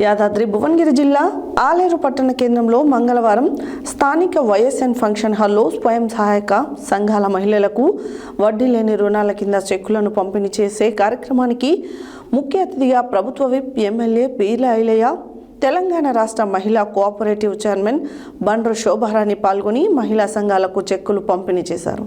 యాదాద్రి భువనగిరి జిల్లా ఆలేరు పట్టణ కేంద్రంలో మంగళవారం స్థానిక వైఎస్ఎన్ ఫంక్షన్ హాల్లో స్వయం సహాయక సంఘాల మహిళలకు వడ్డీ లేని రుణాల కింద చెక్కులను పంపిణీ చేసే కార్యక్రమానికి ముఖ్య అతిథిగా ప్రభుత్వ విప్ ఎమ్మెల్యే పీర్ల ఐలయ్య తెలంగాణ రాష్ట్ర మహిళా కోఆపరేటివ్ చైర్మన్ బండ్రు శోభారాణి పాల్గొని మహిళా సంఘాలకు చెక్కులు పంపిణీ చేశారు.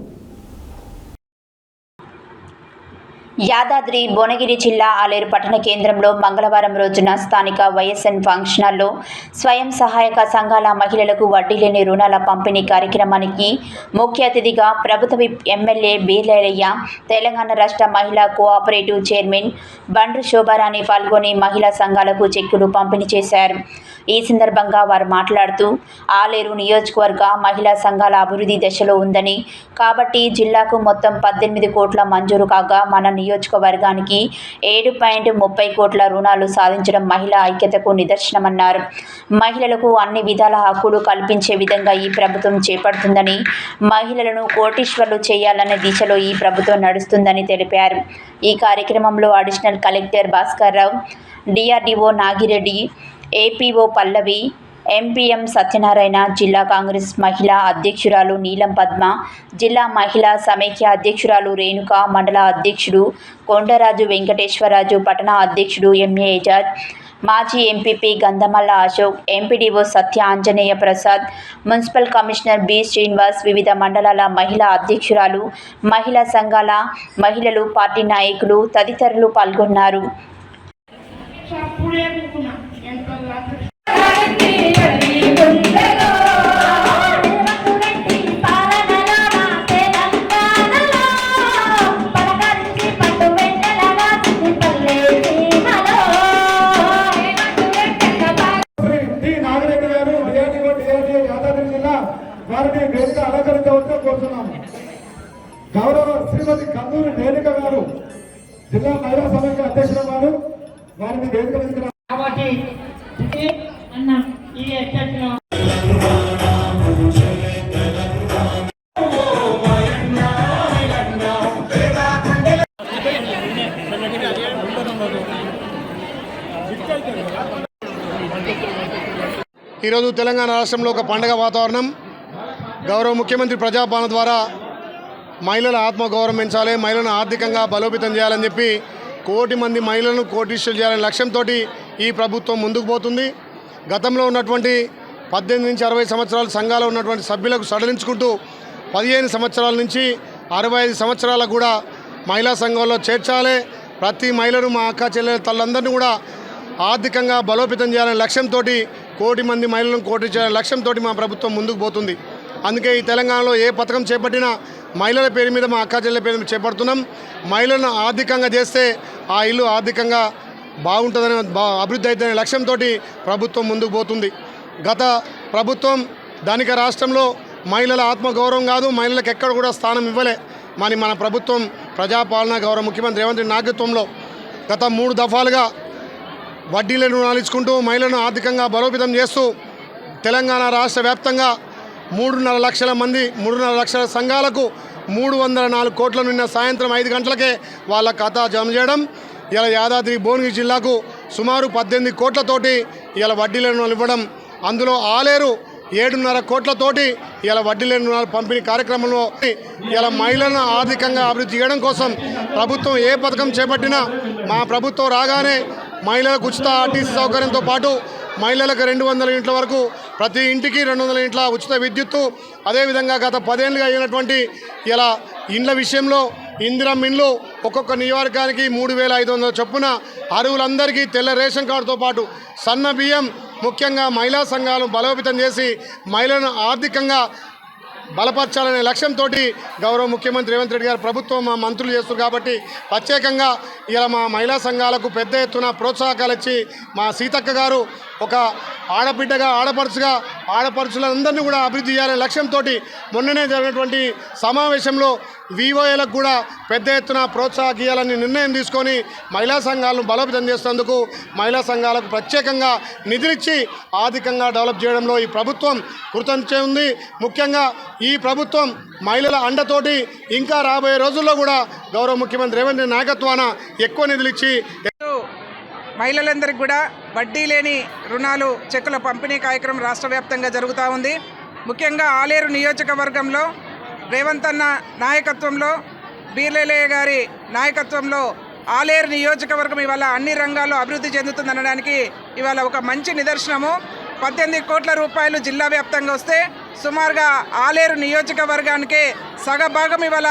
యాదాద్రి భువనగిరి జిల్లా ఆలేరు పట్టణ కేంద్రంలో మంగళవారం రోజున స్థానిక వైఎస్ఎన్ ఫంక్షన్ హాల్లో స్వయం సహాయక సంఘాల మహిళలకు వడ్డీ లేని రుణాల పంపిణీ కార్యక్రమానికి ముఖ్య అతిథిగా ప్రభుత్వ ఎమ్మెల్యే బీర్లయ్య తెలంగాణ రాష్ట్ర మహిళా కోఆపరేటివ్ చైర్మన్ బండ్రు శోభారాణి పాల్గొని మహిళా సంఘాలకు చెక్కులు పంపిణీ చేశారు. ఈ సందర్భంగా వారు మాట్లాడుతూ ఆలేరు నియోజకవర్గ మహిళా సంఘాల అభివృద్ధి దశలో ఉందని కాబట్టి జిల్లాకు మొత్తం పద్దెనిమిది కోట్ల మంజూరు కాగా మన నియోజకవర్గానికి ఏడు పాయింట్ ముప్పై కోట్ల రుణాలు సాధించడం మహిళా ఐక్యతకు నిదర్శనమన్నారు. మహిళలకు అన్ని విధాల హక్కులు కల్పించే విధంగా ఈ ప్రభుత్వం చేపడుతుందని మహిళలను కోటీశ్వర్లు చేయాలనే దిశలో ఈ ప్రభుత్వం నడుస్తుందని తెలిపారు. ఈ కార్యక్రమంలో additional collector Bhaskar Rao DRDO Nagireddy APO Pallavi MPM Satyanarayana జిల్లా కాంగ్రెస్ మహిళా అధ్యక్షురాలు నీలం పద్మ జిల్లా మహిళా సమైక్య అధ్యక్షురాలు రేణుక మండల అధ్యక్షుడు కొండరాజు వెంకటేశ్వరరాజు పట్టణ అధ్యక్షుడు ఎంఏ ఏజాజ్ మాజీ MPP Gandhamalla Ashok MPDO Satya Anjaneya Prasad municipal commissioner B Srinivas వివిధ మండలాల మహిళా అధ్యక్షురాలు మహిళా సంఘాల మహిళలు పార్టీ నాయకులు తదితరులు పాల్గొన్నారు. చప్పుడే గారు డిఆర్డీఓ డిఆర్డీఓ యాదాద్రి జిల్లా వారిని వేదిక అలంకరించవలసిన కోరుతున్నాము గౌరవ శ్రీమతి కందూరి రేణుక గారు జిల్లా మహిళా సమైక్య అధ్యక్షుల వారు వారిని వేదిక తీసుకురా కాబట్టి ఈరోజు తెలంగాణ రాష్ట్రంలో ఒక పండగ వాతావరణం. గౌరవ ముఖ్యమంత్రి ప్రజాపాలన ద్వారా మహిళల ఆత్మగౌరవం పెంచాలి మహిళలను ఆర్థికంగా బలోపేతం చేయాలని చెప్పి కోటి మంది మహిళలను కోటీశ్వరులు చేయాలనే లక్ష్యంతో ఈ ప్రభుత్వం ముందుకు పోతుంది. గతంలో ఉన్నటువంటి పద్దెనిమిది నుంచి అరవై సంవత్సరాల సంఘాలు ఉన్నటువంటి సభ్యులకు సడలించుకుంటూ పదిహేను సంవత్సరాల నుంచి అరవై ఐదు సంవత్సరాలకు కూడా మహిళా సంఘంలో చేర్చాలి. ప్రతి మహిళను మా అక్క చెల్లెల తల్లందరినీ కూడా ఆర్థికంగా బలోపేతం చేయాలనే లక్ష్యంతో కోటి మంది మహిళలను కోటి లక్ష్యంతో మా ప్రభుత్వం ముందుకు పోతుంది. అందుకే ఈ తెలంగాణలో ఏ పథకం చేపట్టినా మహిళల పేరు మీద మా అక్కాచెల్లెల పేరు మీద చేపడుతున్నాం. మహిళలను ఆర్థికంగా చేస్తే ఆ ఇల్లు ఆర్థికంగా బాగుంటుందనే బా అభివృద్ధి అవుతుందనే లక్ష్యంతో ప్రభుత్వం ముందుకు పోతుంది. గత ప్రభుత్వం ధనిక రాష్ట్రంలో మహిళల ఆత్మగౌరవం కాదు మహిళలకు ఎక్కడ కూడా స్థానం ఇవ్వలే. మరి మన ప్రభుత్వం ప్రజాపాలన గౌరవ ముఖ్యమంత్రి రేవంత్ రెడ్డి నాయకత్వంలో గత మూడు దఫాలుగా వడ్డీల రుణాలు ఇచ్చుకుంటూ మహిళలను ఆర్థికంగా బలోపేతం చేస్తూ తెలంగాణ రాష్ట్ర వ్యాప్తంగా మూడున్నర లక్షల మంది మూడున్నర లక్షల సంఘాలకు మూడు వందల నాలుగు కోట్ల నిన్న సాయంత్రం ఐదు గంటలకే వాళ్ళ ఖాతా జమ చేయడం ఇలా యాదాద్రి భువనగిరి జిల్లాకు సుమారు పద్దెనిమిది కోట్లతోటి ఇలా వడ్డీల రుణాలు ఇవ్వడం అందులో ఆలేరు ఏడున్నర కోట్లతోటి ఇలా వడ్డీ లేని రుణాలు పంపిణీ కార్యక్రమంలో ఇలా మహిళలను ఆర్థికంగా అభివృద్ధి చేయడం కోసం ప్రభుత్వం ఏ పథకం చేపట్టినా మా ప్రభుత్వం రాగానే మహిళలకు ఉచిత ఆర్టీసీ సౌకర్యంతో పాటు మహిళలకు రెండు వందల ఇంట్ల వరకు ప్రతి ఇంటికి రెండు వందల ఇంట్ల ఉచిత విద్యుత్తు. అదేవిధంగా గత పదేళ్ళుగా అయినటువంటి ఇలా ఇండ్ల విషయంలో ఇందిరం ఇండ్లు ఒక్కొక్క నియోజకానికి మూడు వేల ఐదు వందల చొప్పున అరువులందరికీ తెల్ల రేషన్ కార్డుతో పాటు సన్న బియ్యం ముఖ్యంగా మహిళా సంఘాలను బలోపేతం చేసి మహిళలను ఆర్థికంగా బలపరచాలనే లక్ష్యంతో గౌరవ ముఖ్యమంత్రి రేవంత్ రెడ్డి గారు ప్రభుత్వం మా మంత్రులు చేస్తారు కాబట్టి ప్రత్యేకంగా ఇలా మా మహిళా సంఘాలకు పెద్ద ఎత్తున ప్రోత్సాహకాలు ఇచ్చి మా సీతక్క గారు ఒక ఆడబిడ్డగా ఆడపడుచుగా ఆడపడుచులందరినీ కూడా అభివృద్ధి చేయాలనే లక్ష్యంతో మొన్ననే జరిగినటువంటి సమావేశంలో వివోఏలకు కూడా పెద్ద ఎత్తున ప్రోత్సాహకీయాలని నిర్ణయం తీసుకొని మహిళా సంఘాలను బలోపేతం చేసేందుకు మహిళా సంఘాలకు ప్రత్యేకంగా నిధులిచ్చి ఆర్థికంగా డెవలప్ చేయడంలో ఈ ప్రభుత్వం కృతం ఉంది. ముఖ్యంగా ఈ ప్రభుత్వం మహిళల అండతోటి ఇంకా రాబోయే రోజుల్లో కూడా గౌరవ ముఖ్యమంత్రి రేవంత్ రెడ్డి నాయకత్వాన ఎక్కువ నిధులు ఇచ్చి మహిళలందరికీ కూడా వడ్డీ లేని రుణాలు చెక్కుల పంపిణీ కార్యక్రమం రాష్ట్ర వ్యాప్తంగా జరుగుతూ ఉంది. ముఖ్యంగా ఆలేరు నియోజకవర్గంలో రేవంత్ అన్న నాయకత్వంలో బీర్లేలయ్య గారి నాయకత్వంలో ఆలేరు నియోజకవర్గం ఇవాళ అన్ని రంగాల్లో అభివృద్ధి చెందుతుందనడానికి ఇవాళ ఒక మంచి నిదర్శనము. పద్దెనిమిది కోట్ల రూపాయలు జిల్లా వ్యాప్తంగా వస్తే సుమారుగా ఆలేరు నియోజకవర్గానికి సగభాగం ఇవాళ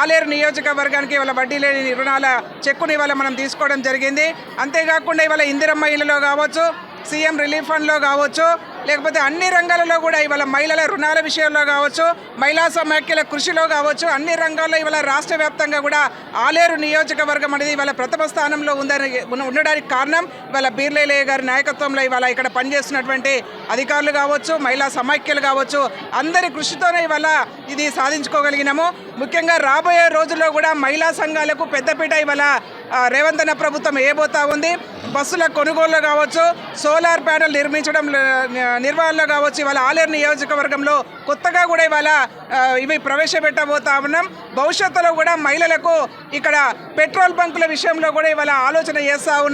ఆలేరు నియోజకవర్గానికి ఇవాళ వడ్డీ లేని రుణాల చెక్కుని ఇవాళ మనం తీసుకోవడం జరిగింది. అంతేకాకుండా ఇవాళ ఇందిరమ్మ ఇళ్ళలో కావచ్చు సీఎం రిలీఫ్ ఫండ్లో కావచ్చు లేకపోతే అన్ని రంగాలలో కూడా ఇవాళ మహిళల రుణాల విషయంలో కావచ్చు మహిళా సమాఖ్యల కృషిలో కావచ్చు అన్ని రంగాల్లో ఇవాళ రాష్ట్ర వ్యాప్తంగా కూడా ఆలేరు నియోజకవర్గం అనేది ఇవాళ ప్రథమ స్థానంలో ఉందని ఉండడానికి కారణం ఇవాళ బీర్లేలయ్య గారి నాయకత్వంలో ఇవాళ ఇక్కడ పనిచేస్తున్నటువంటి అధికారులు కావచ్చు మహిళా సమాఖ్యలు కావచ్చు అందరి కృషితోనే ఇవాళ ఇది సాధించుకోగలిగినాము. ముఖ్యంగా రాబోయే రోజుల్లో కూడా మహిళా సంఘాలకు పెద్దపీట ఇవాళ రేవంత్ అన్న ప్రభుత్వం ఏబోతా ఉంది? బస్సుల కొనుగోలు కావచ్చు సోలార్ ప్యానెల్ నిర్మించడం నిర్వహణలో కావచ్చు ఇవాళ ఆలేరు నియోజకవర్గంలో కొత్తగా కూడా ఇవాళ ఇవి ప్రవేశపెట్టబోతా ఉన్నాం. భవిష్యత్తులో కూడా మహిళలకు ఇక్కడ పెట్రోల్ బంకుల విషయంలో కూడా ఇవాళ ఆలోచన చేస్తూ ఉన్నాం